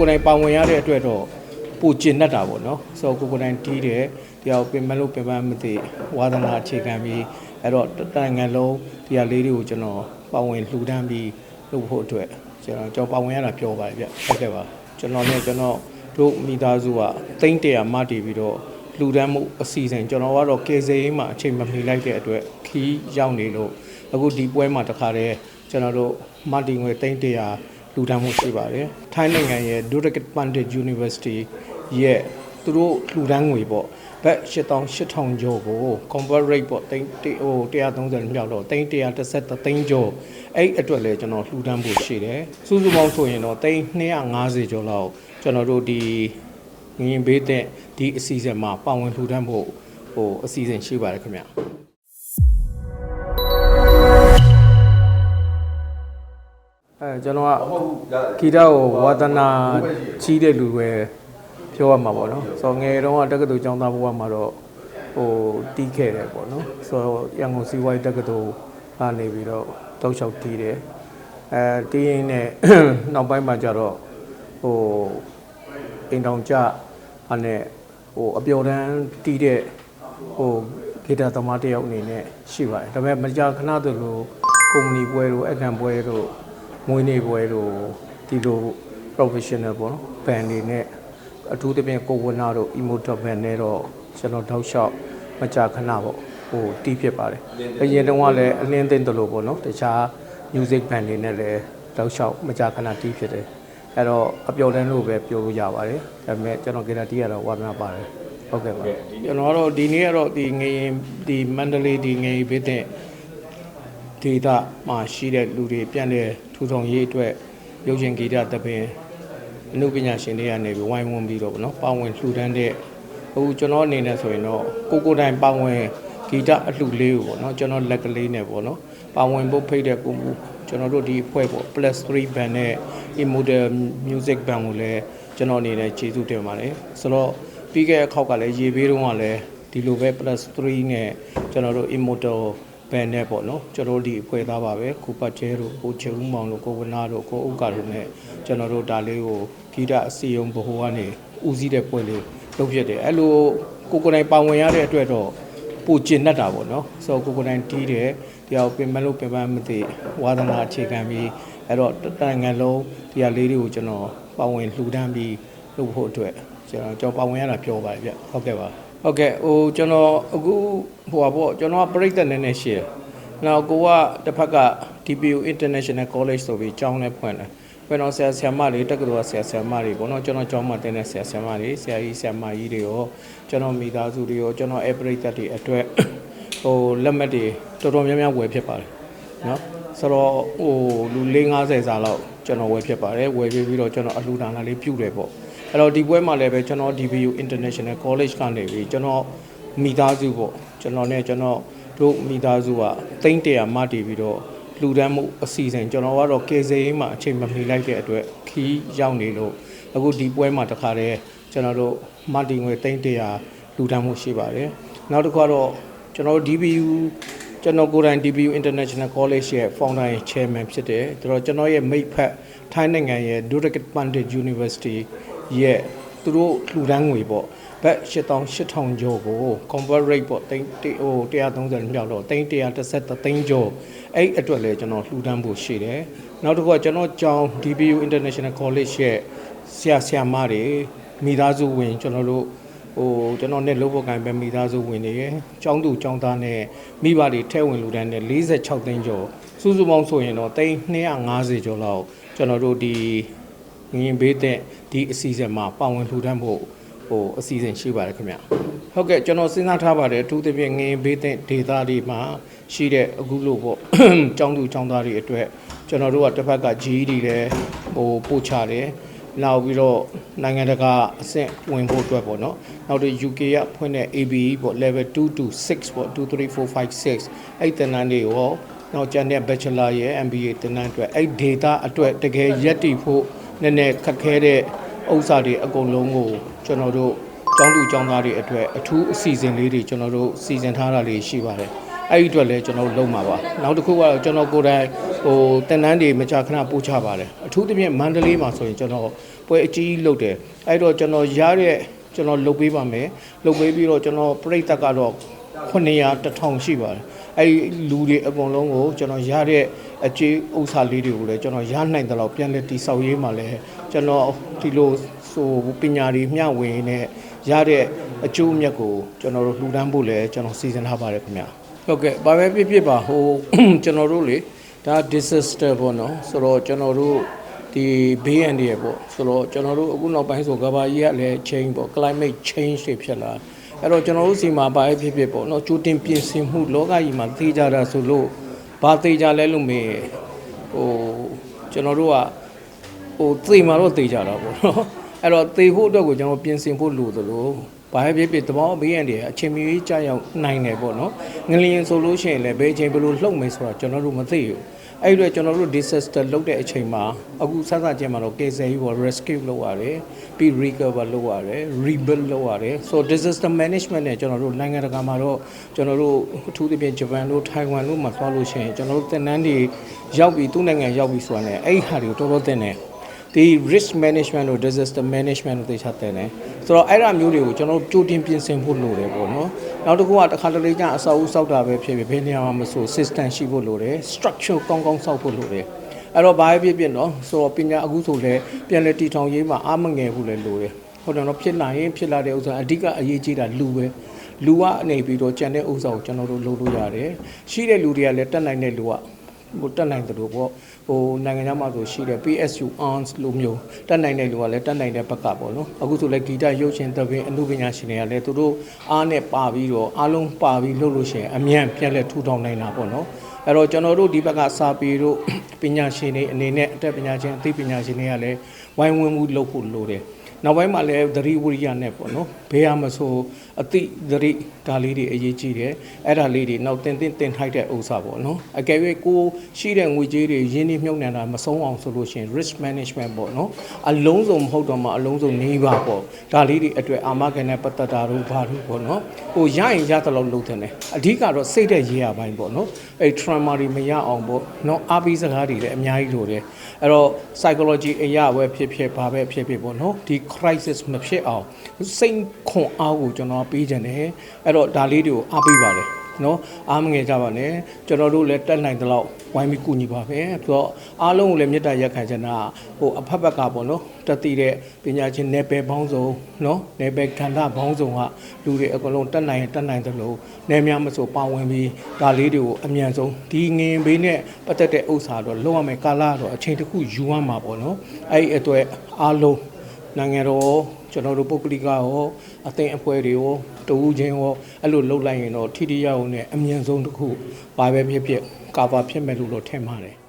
ကိုယ်တိုင်ပါဝင်ရတဲ့အတွက်တော့ပိုကျင်တတ်တာပေါ့နော်ဆိုတော့ကိုယ်ကိုယ်တိုင်တီးတယ်တရားပင်မလို့ပင်မမသိဝါသနာအခြေခံပြီးအဲ့တော့တနိုင်ငံလုံးတရားလေးတွေကိုကျွန်တော်ပါဝင်လှူဒန်းပြီးလုပ်ဖို့အတွက်ကျွန်တော်ကျွန်တော်ပါဝင်ရတာပြောပါတယ်ဗျဟုတ်ကဲ့ပါကျွန်တော်လည်းကျွန်တော်တို့မိသားစုကတိမ့်တရာမတည်ပြီးတော့လှူဒန်းမှုအစီအစဉ်ကျွန်တော်ကတော့ကေဇေးမှာအချိန်မမီလိုက်တဲ့အတွက်ခီးရောက်နေလို့အခုဒီပွဲမှာတခါတည်းကျွန်တော်တို့မတည်ငွေတိမ့်တရာ လှူဒန်းမှုရှိပါတယ်ထိုင်းနိုင်ငံရဲ့ Duragat Pandit University ရဲ့သူတို့လှူဒန်းငွေပေါ့ဘက်8000 8000ကျော်ကို convert rate ပေါ့တိမ့်ဟို130မြောက်တော့တိမ့်130သိန်းကျော်အဲ့အတွက်လည်းကျွန်တော်လှူဒန်းဖို့ရှိတယ်စုစုပေါင်းဆိုရင်တော့တိမ့်250ကျော်လောက်ကျွန်တော်တို့ဒီငရင်ဘေးတဲ့ဒီအစီအစဉ်မှာပါဝင်လှူဒန်းဖို့ဟိုအစီအစဉ်ရှိပါတယ်ခင်ဗျ အဲကျွန်တော်ကဂီတကိုဝါသနာကြီးတဲ့လူပဲပြောရမှာပေါ့နော်ဆိုတော့ငယ်တုန်းကတက္ကသိုလ်ကျောင်းသားဘဝမှာတော့ဟိုတီးခဲ့တယ်ပေါ့နော်ဆိုတော့ရန်ကုန်စီးပွားရေးတက္ကသိုလ်ကနေပြီးတော့တောက်လျှောက်တီးတယ်အဲတီးရင်းနဲ့နောက်ပိုင်းမှာကျတော့ဟိုအိမ်တောင်ကြအနေနဲ့ဟိုအပျော်တမ်းတီးတဲ့ဟိုဂီတသမားတစ်ယောက်အနေနဲ့ရှိပါတယ်ဒါပေမဲ့မကြာခဏသလိုကုမ္ပဏီပွဲတို့အခမ်းပွဲတို့ မွေးနေ့ပွဲတို့ဒီလို professional ပေါ့နော် band တွေနဲ့အထူးသဖြင့်ကိုဝနာတို့ emotor band နဲ့တော့ကျွန်တော်တောက်လျှောက်မကြာခဏပေါ့ဟိုတီးဖြစ်ပါတယ်အရင်တုန်းကလည်းအလင်းသိမ့်တယ်လို့ပေါ့နော်တခြား music band တွေနဲ့လည်းတောက်လျှောက်မကြာခဏတီးဖြစ်တယ်အဲ့တော့အပျော်တမ်းလို့ပဲပြောလို့ရပါတယ်ဒါပေမဲ့ကျွန်တော်ဂီတာတီးရတော့ဝါသနာပါတယ်ဟုတ်ကဲ့ပါကျွန်တော်ကတော့ဒီနေ့ကတော့ဒီငရင်ဒီမန္တလေးဒီငရင်ဘေးတဲ့ဒေတာမှာရှိတဲ့လူတွေပြန်တဲ့ ထူထောင်ရေးအတွက်ရုပ်ရှင်ဂီတသပင်အမှုပညာရှင်တွေကနေပြီးဝိုင်းဝန်းပြီးတော့ဗောနော်ပါဝင်လှူဒန်းတဲ့အခုကျွန်တော်အနေနဲ့ဆိုရင်တော့ကိုကိုတိုင်ပါဝင်ဂီတအလှလေးကိုဗောနော်ကျွန်တော်လက်ကလေးနဲ့ဗောနော်ပါဝင်ဖို့ဖိတ်တဲ့ကိုမူကျွန်တော်တို့ဒီအဖွဲ့ပေါ့ plus 3 band နဲ့ immodel music band ကိုလည်းကျွန်တော်အနေနဲ့ကျေးဇူးတင်ပါတယ်ဆိုတော့ပြီးခဲ့တဲ့ခေါက်ကလည်းရေဘေးတုန်းကလည်းဒီလိုပဲ plus 3နဲ့ကျွန်တော်တို့ immortal ဘန်နဲ့ပေါ့နော်ကျွန်တော်တို့ဒီအဖွဲ့သားပါပဲခုပတ်ကျဲတို့ကိုချေဦးမောင်တို့ကိုဝနာတို့ကိုဥက္ကာတို့ ਨੇ ကျွန်တော်တို့ဒါလေးကိုဂီတအစီယုံဘဟိုကနေဦးစီးတဲ့ပွဲလေးလုပ်ဖြစ်တယ်အဲ့လိုကိုကိုယ်တိုင်ပါဝင်ရတဲ့အတွက်တော့ပိုကျင်တတ်တာပေါ့နော်ဆိုတော့ကိုကိုယ်တိုင်တီးတယ်တရားပင်မလို့ပင်မမသိဝါသနာအခြေခံပြီးအဲ့တော့တနိုင်ငံလုံးတရားလေးတွေကိုကျွန်တော်ပါဝင်လှူဒန်းပြီးလုပ်ဖို့အတွက်ကျွန်တော်ကျွန်တော်ပါဝင်ရတာပြောပါတယ်ဗျဟုတ်ကဲ့ပါ ဟုတ်ကဲ့ဟိုကျွန်တော်အခုဟိုပါပေါ့ကျွန်တော်ကပြိသက်နည်းနည်းရှိတယ်နောက်ကိုကတစ်ဖက်က DPU International College ဆိုပြီးကျောင်းနဲ့ဖွင့်တယ်ဖွင့်တော့ဆရာဆရာမတွေတက္ကသိုလ်ကဆရာဆရာမတွေပေါ့နော်ကျွန်တော်ကျောင်းမှာတင်တဲ့ဆရာဆရာမတွေဆရာကြီးဆရာမကြီးတွေရောကျွန်တော်မိသားစုတွေရောကျွန်တော်အပရိသတ်တွေအတွက်ဟိုလက်မှတ်တွေတော်တော်များများဝယ်ဖြစ်ပါတယ်နော်ဆိုတော့ဟိုလူ450စာလောက်ကျွန်တော်ဝယ်ဖြစ်ပါတယ်ဝယ်ပြီးပြီးတော့ကျွန်တော်အလှူဒါနလေးပြုတယ်ပေါ့ အဲ့တော့ဒီပွဲမှာလည်းပဲကျွန်တော် DBU International College ကနေပြီးကျွန်တော်မိသားစုပေါ့ကျွန်တော်နဲ့ကျွန်တော်တို့မိသားစုကတိမ့်တရာမတည်ပြီးတော့လှူဒန်းမှုအစီအစဉ်ကျွန်တော်ကတော့ကေဇေးမှာအချိန်မမီလိုက်တဲ့အတွက်ခီးရောက်နေလို့အခုဒီပွဲမှာတခါတည်းကျွန်တော်တို့မတည်ငွေတိမ့်တရာလှူဒန်းမှုရှိပါတယ်နောက်တစ်ခါတော့ကျွန်တော်တို့ DBU ကျွန်တော်ကိုယ်တိုင် DBU International College ရဲ့ founder and chairman ဖြစ်တယ်။ဒါတော့ကျွန်တော်ရဲ့မိတ်ဖက်ထိုင်းနိုင်ငံရဲ့ Duragat Pandit University ရဲ့သူတို့လှူဒန်းငွေပေါ့ဘက်8000 8000ကျော်ကို convert rate ပေါ့တိန်းဟို130မြောက်တော့တိန်း130သိန်းကျော်အဲ့အတွက်လည်းကျွန်တော်လှူဒန်းဖို့ရှိတယ်။နောက်တစ်ခုကကျွန်တော်ကျောင်း DBU International College ရဲ့ဆရာဆရာမတွေမိသားစုဝင်ကျွန်တော်တို့ဟိုကျွန်တော်နဲ့လုပ်ဖို့ကံပဲမိသားစုဝင်နေရယ်ចောင်းသူចောင်းသားနဲ့မိဘတွေထဲဝင်လူတန်းနဲ့46သိန်းကျော်စုစုပေါင်းဆိုရင်တော့သိန်း250ကျော်လောက်ကျွန်တော်တို့ဒီ ငရင်ဘေးတဲ့ဒီအစီအစဉ်မှာပါဝင်ထူထမ်းဖို့ဟိုအစီအစဉ်ရှိပါတယ်ခင်ဗျဟုတ်ကဲ့ကျွန်တော်စဉ်းစားထားပါတယ်အထူးသဖြင့်ငရင်ဘေးတဲ့ဒေသတွေမှာရှိတဲ့အခုလို့ပေါ့ចောင်းသူចောင်းသားတွေအတွက်ကျွန်တော်တို့ကတစ်ဖက်က GED လည်းဟိုပို့ချတယ်နောက်ပြီးတော့နိုင်ငံတကာအဆင့်ဝင်ဖို့အတွက်ပေါ့နော်နောက်တော့ UK ကဖွင့်တဲ့ ABE ပေါ့ level 2 to 6ပေါ့2 3 4 5 6အဲ့တန်းတန်းတွေရောနောက်ကျန်တဲ့ bachelor ရဲ့ MBA တန်းတန်းအတွက်အဲ့ data အတွက်တကယ်ရက်တည်ဖို့ နည်းနည်းခက်ခဲတဲ့ဥစ္စာတွေအကုန်လုံးကိုကျွန်တော်တို့ကျောင်းသူကျောင်းသားတွေအတွက်အထူးအစီအစဉ်လေးတွေကျွန်တော်တို့စီစဉ်ထားတာလေးရှိပါတယ်အဲ့ဒီအတွက်လည်းကျွန်တော်တို့လုံးမှာပါနောက်တစ်ခုကတော့ကျွန်တော်ကိုယ်တိုင်ဟိုတင်နန်းတွေမကြာခဏပို့ချပါတယ်အထူးသဖြင့်မန္တလေးမှာဆိုရင်ကျွန်တော်ပွဲအကြီးကြီးလုပ်တယ်အဲ့တော့ကျွန်တော်ရတဲ့ကျွန်တော်လုပ်ပေးပါမယ်လုပ်ပေးပြီးတော့ကျွန်တော်ပြိတ္တကတော့900 1000ရှိပါတယ် အဲ့ဒီလူတွေအကုန်လုံးကိုကျွန်တော်ရတဲ့အကြေးဥစ္စာလေးတွေကိုလည်းကျွန်တော်ရနိုင်တယ်လို့ပြန်လဲတိဆောက်ရေးမှာလည်းကျွန်တော်ဒီလိုဆိုပညာတွေမျှဝေနဲ့ရတဲ့အကျိုးအမြတ်ကိုကျွန်တော်တို့လှူဒန်းဖို့လည်းကျွန်တော်စီစဉ်ထားပါတယ်ခင်ဗျာဟုတ်ကဲ့ဘာပဲဖြစ်ဖြစ်ပါဟိုကျွန်တော်တို့လေဒါ disaster ပေါ့နော်ဆိုတော့ကျွန်တော်တို့ဒီဘေးအန္တရာယ်ပေါ့ဆိုတော့ကျွန်တော်တို့အခုနောက်ပိုင်းဆိုကဘာကြီးကလည်း change ပေါ့ climate change တွေဖြစ်လာ အဲ့တော့ကျွန်တော်တို့စီမှာဘာပဲဖြစ်ဖြစ်ပေါ့နော်ကြိုတင်ပြင်ဆင်မှုလောကကြီးမှာသိကြတာဆိုလို့ဘာသိကြလဲလို့မေးဟိုကျွန်တော်တို့ကဟိုသေမှာတော့သေကြတာပေါ့နော်အဲ့တော့သေဖို့အတွက်ကိုကျွန်တော်ပြင်ဆင်ဖို့လိုသလိုဘာပဲဖြစ်ဖြစ်တဘောဘေးရန်တွေအချိန်မီကြာရောက်နိုင်တယ်ပေါ့နော်ငလျင်ဆိုလို့ရှိရင်လည်းဘယ်အချိန်ဘယ်လိုလှုပ်မယ်ဆိုတာကျွန်တော်တို့မသိဘူး အဲ့ဒီတော့ကျွန်တော်တို့ disaster လုပ်တဲ့အချိန်မှာအခုစသချင်းမှာတော့ case ကြီးပေါ့ rescue လုပ်ရတယ်ပြီး recover လုပ်ရတယ် rebuild လုပ်ရတယ် so disaster management နဲ့ကျွန်တော်တို့နိုင်ငံတကာမှာတော့ကျွန်တော်တို့အထူးသဖြင့်ဂျပန်တို့ထိုင်ဝမ်တို့မှာသွားလို့ရှိရင်ကျွန်တော်တို့သင်တန်းတွေရောက်ပြီးသူ့နိုင်ငံရောက်ပြီးဆိုတာနဲ့အဲ့ဒီဟာတွေကိုတော်တော်သင်တယ် ဒီ risk management တို့ disaster management တို့သိချတယ်တယ်ဆိုတော့အဲ့ဒါမျိုးတွေကိုကျွန်တော်တို့ကြိုတင်ပြင်ဆင်ဖို့လိုတယ်ပေါ့နော်နောက်တစ်ခုကတစ်ခါတလေကျအဆောက်အဦဆောက်တာပဲဖြစ်ဖြစ်ဘယ်နေရာမှာမဆို system ရှိဖို့လိုတယ် structure ကောင်းကောင်းဆောက်ဖို့လိုတယ်အဲ့တော့ဘာပဲဖြစ်ဖြစ်နော်ဆိုတော့ပညာအခုဆိုလဲပြန်လဲတည်ထောင်ရေးမှာအားမငယ်ဘူးလဲလိုတယ်ဟုတ်တယ်နော်ဖြစ်လာရင်ဖြစ်လာတဲ့ဥစ္စာအဓိကအရေးကြီးတာလူပဲလူကအနေပြီးတော့ကြံတဲ့ဥစ္စာကိုကျွန်တော်တို့လုပ်လို့ရတယ်ရှိတဲ့လူတွေကလည်းတက်နိုင်တဲ့လူကဟိုတက်နိုင်တယ်လို့ပေါ့ ဟိုနိုင်ငံခြားမှာဆိုရှိတယ် PSU arms လို့မျိုးတက်နိုင်တဲ့လူကလည်းတက်နိုင်တဲ့ဘက်ကပေါ့နော်အခုဆိုလည်းဂီတရုပ်ရှင်သဘင်အမှုပညာရှင်တွေကလည်းသူတို့အားနဲ့ပါပြီးတော့အားလုံးပါပြီးလုပ်လို့ရှိရင်အမြန်ပြက်လက်ထူထောင်နိုင်တာပေါ့နော်အဲ့တော့ကျွန်တော်တို့ဒီဘက်ကစာပေတို့ပညာရှင်တွေအနေနဲ့အတတ်ပညာရှင်အသိပညာရှင်တွေကလည်းဝိုင်းဝန်းမှုလုပ်ဖို့လိုတယ် နောက်ပိုင်းမှာလည်းသတိဝိရိယနဲ့ပေါ့နော်ဘေးရမဆိုအတိသတိဒါလေးတွေအရေးကြီးတယ်အဲ့ဒါလေးတွေနောက်တင်တင်တင်ထိုက်တဲ့ဥစ္စာပေါ့နော်အကယ်၍ကိုရှိတဲ့ငွေကြေးတွေရင်းနှီးမြှုပ်နှံတာမဆုံးအောင်ဆိုလို့ရှိရင် risk management ပေါ့နော်အလုံးစုံမဟုတ်တော့မှအလုံးစုံနေပါပေါ့ဒါလေးတွေအတွက်အာမခံနဲ့ပတ်သက်တာတို့ဘာလို့ပေါ့နော်ဟိုရရင်ရသလောက်လုပ်တယ်လေအဓိကတော့စိတ်တဲ့ရေးရပိုင်းပေါ့နော်အဲ့ trauma တွေမရအောင်ပေါ့နော်အားပေးစကားတွေလည်းအများကြီးလိုတယ်အဲ့တော့ psychology အရာပဲဖြစ်ဖြစ်ဘာပဲဖြစ်ဖြစ်ပေါ့နော်ဒီ crisis မဖြစ်အောင်စိတ်ခွန်အားကိုကျွန်တော်ပေးခြင်းတယ်အဲ့တော့ဒါလေးတွေကိုအားပေးပါတယ်နော်အားမငယ်ကြပါနဲ့ကျွန်တော်တို့လည်းတက်နိုင်သလောက်ဝိုင်းပြီးကူညီပါပဲပြီးတော့အားလုံးကိုလည်းမေတ္တာရက်ခံချင်တာဟိုအဖက်ဖက်ကပေါ့နော်တက်တည်တဲ့ပညာရှင်နယ်ပယ်ပေါင်းစုံနော်နယ်ပယ်ခန္ဓာပေါင်းစုံကလူတွေအကုန်လုံးတက်နိုင်ရင်တက်နိုင်သလိုနယ်များမဆိုပါဝင်ပြီးဒါလေးတွေကိုအမြန်ဆုံးဒီငင်ဘေးနဲ့ပတ်သက်တဲ့ဥစ္စာတော့လုံးဝမယ်ကာလတော့အချိန်တစ်ခုယူရမှာပေါ့နော်အဲ့ဒီအတွက်အားလုံး နိုင်ငံတော်ကျွန်တော်တို့ပုဂ္ဂလိကရောအသိအဖွဲ့တွေရောတဝူချင်းရောအဲ့လိုလှုပ်လိုက်ရင်တော့ထိထိရောက်ရောက်နဲ့အမြင့်ဆုံးတစ်ခုဘာပဲဖြစ်ဖြစ်ကာဗာဖြစ်မယ်လို့တော့ထင်ပါတယ်